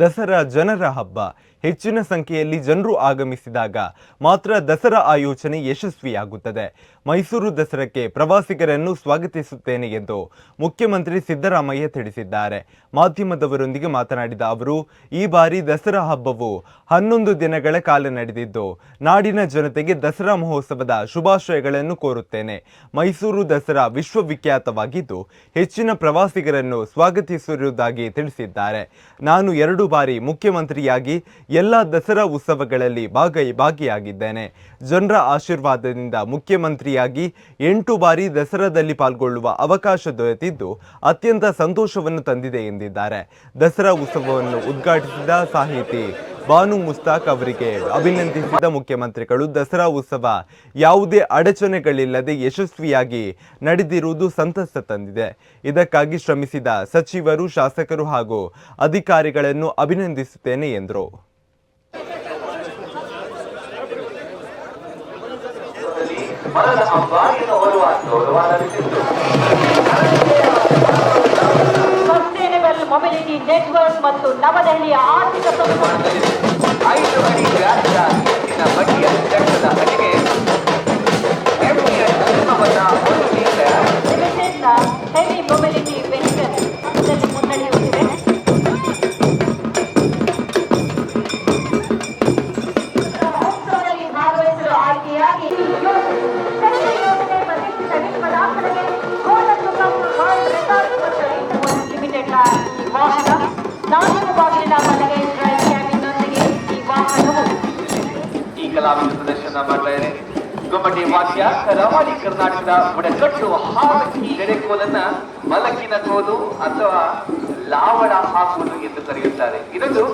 ದಸರಾ ಜನರ ಹಬ್ಬ. ಹೆಚ್ಚಿನ ಸಂಖ್ಯೆಯಲ್ಲಿ ಜನರು ಆಗಮಿಸಿದಾಗ ಮಾತ್ರ ದಸರಾ ಆಯೋಜನೆ ಯಶಸ್ವಿಯಾಗುತ್ತದೆ. ಮೈಸೂರು ದಸರಾಕ್ಕೆ ಪ್ರವಾಸಿಗರನ್ನು ಸ್ವಾಗತಿಸುತ್ತೇನೆ ಎಂದು ಮುಖ್ಯಮಂತ್ರಿ ಸಿದ್ದರಾಮಯ್ಯ ತಿಳಿಸಿದ್ದಾರೆ. ಮಾಧ್ಯಮದವರೊಂದಿಗೆ ಮಾತನಾಡಿದ ಅವರು, ಈ ಬಾರಿ ದಸರಾ ಹಬ್ಬವು ಹನ್ನೊಂದು ದಿನಗಳ ಕಾಲ ನಡೆದಿದ್ದು, ನಾಡಿನ ಜನತೆಗೆ ದಸರಾ ಮಹೋತ್ಸವದ ಶುಭಾಶಯಗಳನ್ನು ಕೋರುತ್ತೇನೆ. ಮೈಸೂರು ದಸರಾ ವಿಶ್ವವಿಖ್ಯಾತವಾಗಿದ್ದು, ಹೆಚ್ಚಿನ ಪ್ರವಾಸಿಗರನ್ನು ಸ್ವಾಗತಿಸಿರುವುದಾಗಿ ತಿಳಿಸಿದ್ದಾರೆ. ನಾನು ಎರಡು ಬಾರಿ ಮುಖ್ಯಮಂತ್ರಿಯಾಗಿ ಎಲ್ಲ ದಸರಾ ಉತ್ಸವಗಳಲ್ಲಿ ಭಾಗೈ, ಭಾಗಿಯಾಗಿದ್ದೇನೆ. ಜನರ ಆಶೀರ್ವಾದದಿಂದ ಮುಖ್ಯಮಂತ್ರಿಯಾಗಿ ಎಂಟು ಬಾರಿ ದಸರಾದಲ್ಲಿ ಪಾಲ್ಗೊಳ್ಳುವ ಅವಕಾಶ ದೊರೆತಿದ್ದು ಅತ್ಯಂತ ಸಂತೋಷವನ್ನು ತಂದಿದೆ ಎಂದಿದ್ದಾರೆ. ದಸರಾ ಉತ್ಸವವನ್ನು ಉದ್ಘಾಟಿಸಿದ ಸಾಹಿತಿ ಬಾನು ಮುಸ್ತಾಕ್ ಅವರಿಗೆ ಅಭಿನಂದಿಸಿದ ಮುಖ್ಯಮಂತ್ರಿಗಳು ದಸರಾ ಉತ್ಸವ. ಯಾವುದೇ ಅಡಚಣೆಗಳಿಲ್ಲದೆ ಯಶಸ್ವಿಯಾಗಿ ನಡೆದಿರುವುದು ಸಂತಸ ತಂದಿದೆ. ಇದಕ್ಕಾಗಿ ಶ್ರಮಿಸಿದ ಸಚಿವರು, ಶಾಸಕರು ಹಾಗೂ ಅಧಿಕಾರಿಗಳನ್ನು ಅಭಿನಂದಿಸುತ್ತೇನೆ ಎಂದರು. ನೆಟ್ವರ್ಕ್ ಮತ್ತು ನವದೆಹಲಿಯ ಆರ್ಥಿಕ ಸಂಸ್ಥೆ. ಐದು ಅಡಿ ವ್ಯಾಸದ ಹೆಚ್ಚಿನ ಬಡ್ಡಿಯ ದಟ್ಟದ ಅಡಿಗೆ ಹೆಮ್ಮೆಯ ಮೀಟರ್ ಲಿಮಿಟೆಡ್ನ ಹೆವಿ ಕಲಾವಿದ ಪ್ರದರ್ಶನ ಮಾಡ್ತಾ ಇದೆ ಗೊಮ್ಮಟಿ ವಾದ್ಯ, ಕರಾವಳಿ ಕರ್ನಾಟಕದ ಬುಡಕಟ್ಟು ಹಾಕಿ ಗೆರೆಕೋಲನ್ನ ಮಲಕಿನ ಕೋಲು ಅಥವಾ ಲಾವಣ ಹಾಕುವುದು ಎಂದು ಕರೆಯುತ್ತಾರೆ. ಇದೊಂದು